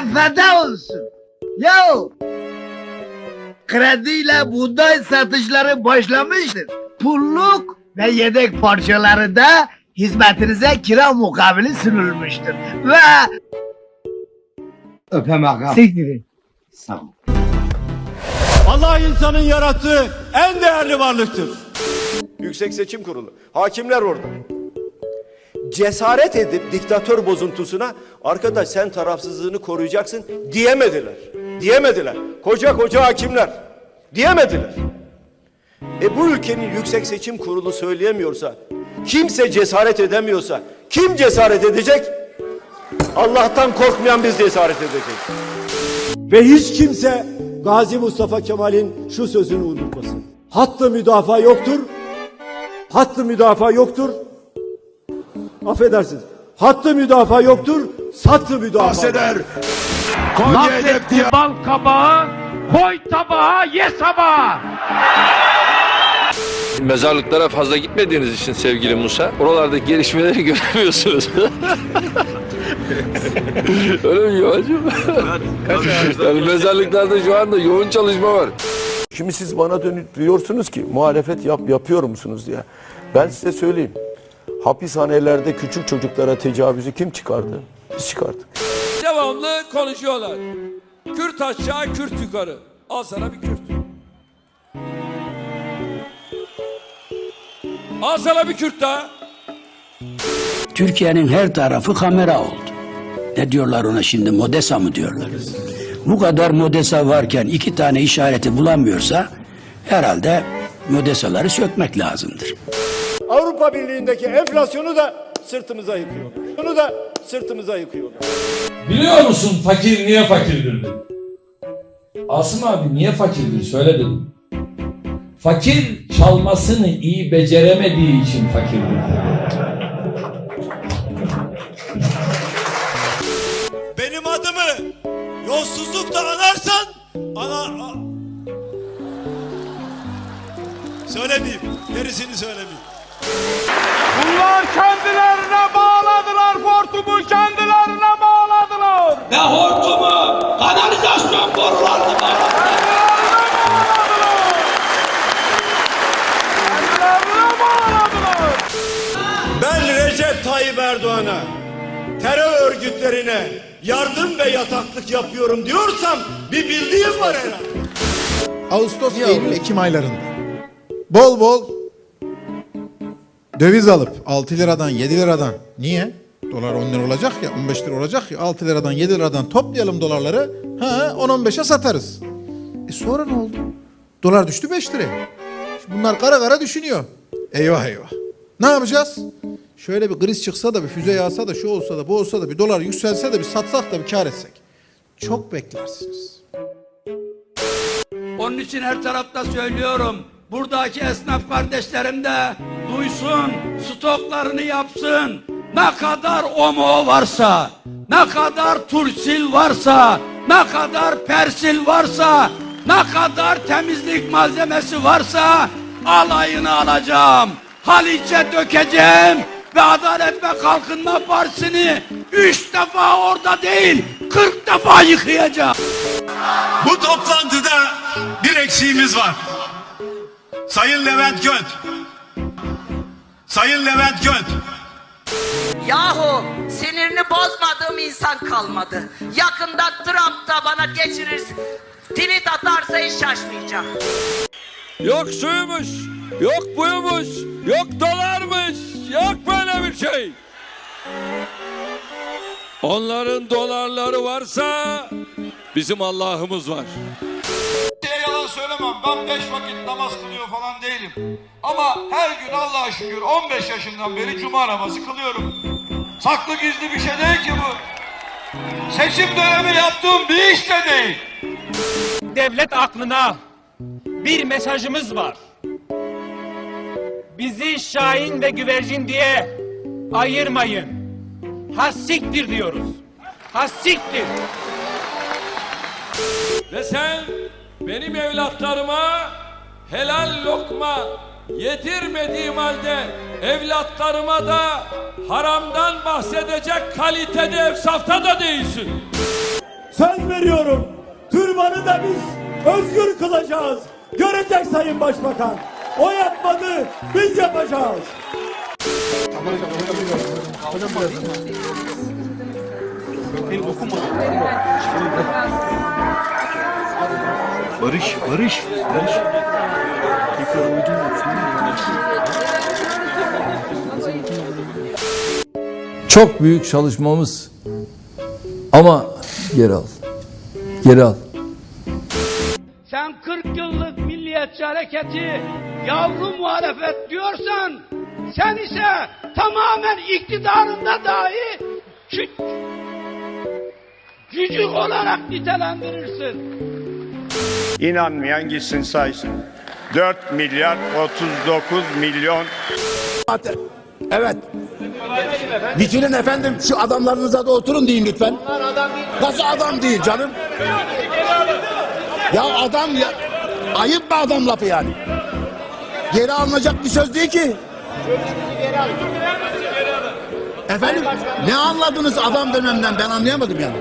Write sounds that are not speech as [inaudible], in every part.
size feda olsun. Ya krediyle buğday satışları başlamıştır. Pulluk ve yedek parçaları da hizmetinize kira mukabili sunulmuştur. Ve... Öpem ağam. Siktirin. Sağ ol. Allah insanın yarattığı en değerli varlıktır. Yüksek Seçim Kurulu. Hakimler orada. Cesaret edip diktatör bozuntusuna arkadaş sen tarafsızlığını koruyacaksın diyemediler. Diyemediler. Koca koca hakimler diyemediler. E bu ülkenin Yüksek Seçim Kurulu söyleyemiyorsa, kimse cesaret edemiyorsa kim cesaret edecek? Allah'tan korkmayan biz cesaret edeceğiz. Ve hiç kimse Gazi Mustafa Kemal'in şu sözünü unutmasın. Hattı müdafaa yoktur. Hattı müdafaa yoktur. Affedersiniz. Hattı müdafaa yoktur. Sattı müdafaa. bahseder. Laf Konya hedef etti bal kabağı, koy tabağa, ye sabaha. Mezarlıklara fazla gitmediğiniz için sevgili Musa, oralardaki gelişmeleri [laughs] göremiyorsunuz. [laughs] Öyle mi Yuvacığım? [laughs] yani mezarlıklarda şu anda yoğun çalışma var. Şimdi siz bana dönüp diyorsunuz ki muhalefet yap, yapıyor musunuz diye. Ben size söyleyeyim. Hapishanelerde küçük çocuklara tecavüzü kim çıkardı? Biz çıkardık. devamlı konuşuyorlar. Kürt aşağı, Kürt yukarı. Al sana bir Kürt. Al sana bir Kürt daha. Türkiye'nin her tarafı kamera oldu. Ne diyorlar ona şimdi modesa mı diyorlar? Bu kadar modesa varken iki tane işareti bulamıyorsa herhalde modesaları sökmek lazımdır. Avrupa Birliği'ndeki enflasyonu da sırtımıza yıkıyor. Bunu da sırtımıza yıkıyor. Biliyor musun fakir niye fakirdir dedim. Asım abi niye fakirdir söyle dedim. Fakir çalmasını iyi beceremediği için fakirdir. Benim adımı yolsuzlukla anarsan ana... a- Söylemeyeyim. Gerisini söylemeyeyim. Bunlar kendilerine bağladılar, hortumu kendilerine bağladılar. Ne hortumu, kanalizasyon borularını bağladılar. Ben Recep Tayyip Erdoğan'a terör örgütlerine yardım ve yataklık yapıyorum diyorsam bir bildiğim var herhalde. Ağustos, Eylül, Ekim aylarında bol bol döviz alıp 6 liradan 7 liradan niye? Dolar 10 lira olacak ya 15 lira olacak ya 6 liradan 7 liradan toplayalım dolarları ha 10-15'e satarız. E sonra ne oldu? Dolar düştü 5 liraya. Bunlar kara kara düşünüyor. Eyvah eyvah. Ne yapacağız? Şöyle bir kriz çıksa da bir füze yağsa da şu olsa da bu olsa da bir dolar yükselse de bir satsak da bir kar etsek. Çok beklersiniz. Onun için her tarafta söylüyorum. Buradaki esnaf kardeşlerim de duysun, stoklarını yapsın. Ne kadar omo varsa, ne kadar tursil varsa, ne kadar persil varsa, ne kadar temizlik malzemesi varsa alayını alacağım. Haliç'e dökeceğim ve Adalet ve Kalkınma Partisi'ni üç defa orada değil, kırk defa yıkayacağım. Bu toplantıda bir eksiğimiz var. Sayın Levent Göt. Sayın Levent Göt. Yahu sinirini bozmadığım insan kalmadı. Yakında Trump da bana geçirir. Tweet atarsa hiç şaşmayacağım. Yok suymuş, yok buymuş, yok dolarmış, yok böyle bir şey. Onların dolarları varsa bizim Allah'ımız var. Ben beş vakit namaz kılıyor falan değilim. Ama her gün Allah'a şükür 15 yaşından beri cuma namazı kılıyorum. Saklı gizli bir şey değil ki bu. Seçim dönemi yaptığım bir iş de değil. devlet aklına bir mesajımız var. Bizi Şahin ve Güvercin diye ayırmayın. Hassiktir diyoruz. Hassiktir. Ve sen benim evlatlarıma helal lokma yedirmediğim halde evlatlarıma da haramdan bahsedecek kalitede efsafta da değilsin. Söz veriyorum. Türbanı da biz özgür kılacağız. Görecek Sayın Başbakan. O yapmadı, biz yapacağız. Barış, Barış, Barış. Çok büyük çalışmamız ama geri al. Geri al. Sen 40 yıllık milliyetçi hareketi yavru muhalefet diyorsan sen ise tamamen iktidarında dahi kü- cücük olarak nitelendirirsin. İnanmayan gitsin saysın. 4 milyar 39 milyon Evet. Bitirin efendim şu adamlarınıza da oturun deyin lütfen. Nasıl adam değil canım? Ya adam ya ayıp mı adam lafı yani? Geri alınacak bir söz değil ki. Efendim ne anladınız adam dememden ben anlayamadım yani.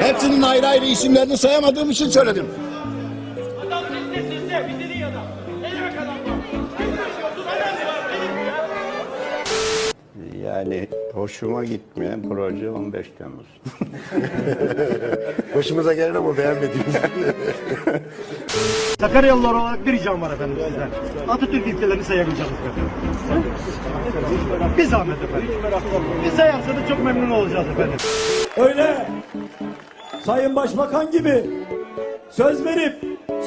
Hepsinin ayrı ayrı isimlerini sayamadığım için söyledim. Yani hoşuma gitmeyen proje 15 Temmuz. [laughs] Başımıza gelen ama beğenmediğimiz. [laughs] Sakaryalılar olarak bir ricam var efendim sizden. Atatürk ilkelerini sayabileceğiz efendim. Bir zahmet efendim. Bir sayarsa da çok memnun olacağız efendim. Öyle. Sayın Başbakan gibi söz verip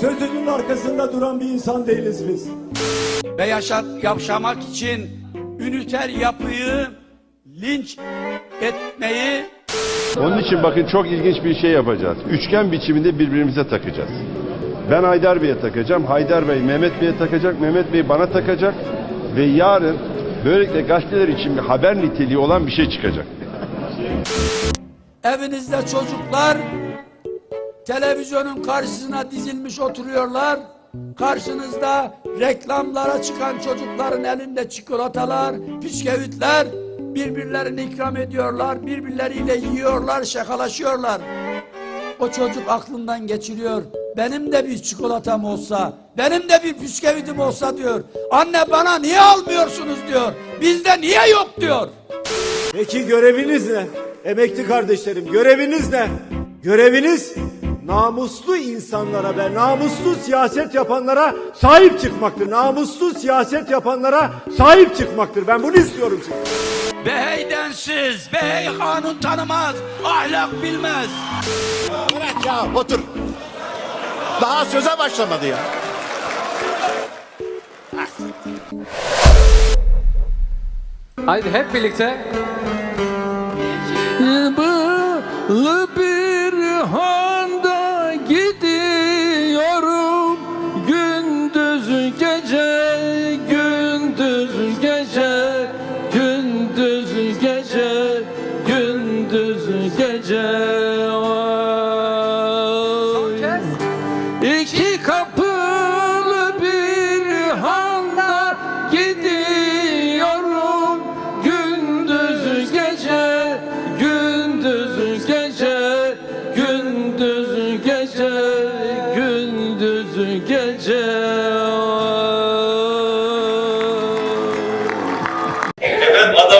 sözünün arkasında duran bir insan değiliz biz. Ve yaşat, yaşamak için üniter yapıyı linç etmeyi Onun için bakın çok ilginç bir şey yapacağız. Üçgen biçiminde birbirimize takacağız. Ben Haydar Bey'e takacağım. Haydar Bey Mehmet Bey'e takacak. Mehmet Bey bana takacak. Ve yarın böylelikle gazeteler için bir haber niteliği olan bir şey çıkacak. Evinizde çocuklar televizyonun karşısına dizilmiş oturuyorlar. Karşınızda reklamlara çıkan çocukların elinde çikolatalar, bisküvitler birbirlerini ikram ediyorlar, birbirleriyle yiyorlar, şakalaşıyorlar. O çocuk aklından geçiriyor. Benim de bir çikolatam olsa, benim de bir bisküvitim olsa diyor. Anne bana niye almıyorsunuz diyor. Bizde niye yok diyor. Peki göreviniz ne? Emekli kardeşlerim göreviniz ne? Göreviniz namuslu insanlara ve namuslu siyaset yapanlara sahip çıkmaktır. Namuslu siyaset yapanlara sahip çıkmaktır. Ben bunu istiyorum sizden. Bey densiz, bey kanun tanımaz, ahlak bilmez. Bırak ya otur. Daha söze başlamadı ya. Haydi hep birlikte. Yıbılı bir handa gidiyorum Gündüz gece, gündüz gece Gündüz gece, gündüz gece Oy. İki kapılı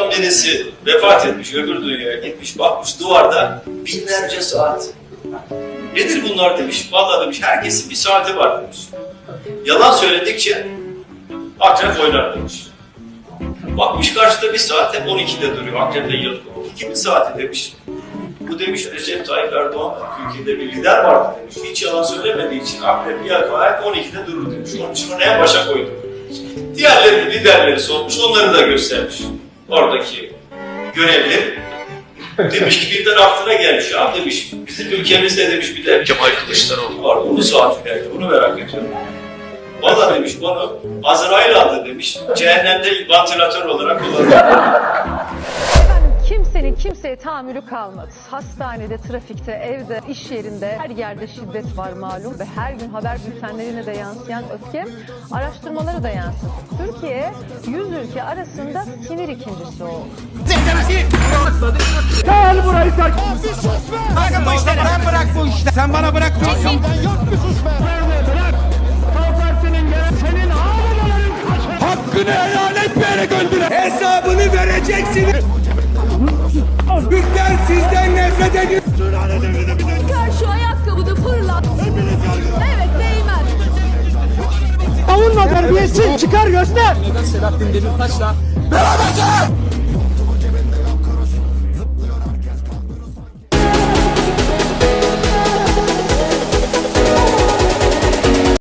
Efendim adam birisi vefat etmiş, öbür dünyaya gitmiş, bakmış duvarda binlerce saat. Nedir bunlar demiş, vallahi demiş herkesin bir saati var demiş. Yalan söyledikçe akrep oynar demiş. Bakmış karşıda bir saat hep 12'de duruyor, akreple yıl. Kimin saati demiş. Bu demiş Recep Tayyip Erdoğan, Türkiye'de bir lider vardı demiş. Hiç yalan söylemediği için akrep bir hep 12'de durur demiş. Onun için onu en başa koydu. Diğerleri liderleri sormuş, onları da göstermiş. Oradaki görevli demiş ki birden aklına gelmiş ya demiş bizim ülkemizde demiş bir de Kemal Kılıçdaroğlu var. Bunu saati nerede? Bunu merak ediyorum. Valla demiş bunu Azrail aldı demiş. Cehennemde vantilatör olarak kullanıyor. Kimseye tahammülü kalmadı. Hastanede, trafikte, evde, iş yerinde her yerde şiddet var malum ve her gün haber bültenlerine de yansıyan öfke araştırmalara da yansıdı. Türkiye 100 ülke arasında sinir ikincisi oldu. Gel burayı terk. Bırakın bu işleri. Sen bırak bu işleri. Sen bana bırak. Kalkarsının gelen senin ağababaların kaçar. Hakkını helal etmeyerek öldüren. Hesabını vereceksiniz. Türkler sizden nefret ediyor. Devrede bir. Çıkar şu ayakkabını fırlat. Evet değmez. Savunma terbiyesi çıkar göster. Selahattin Demirtaş'la beraber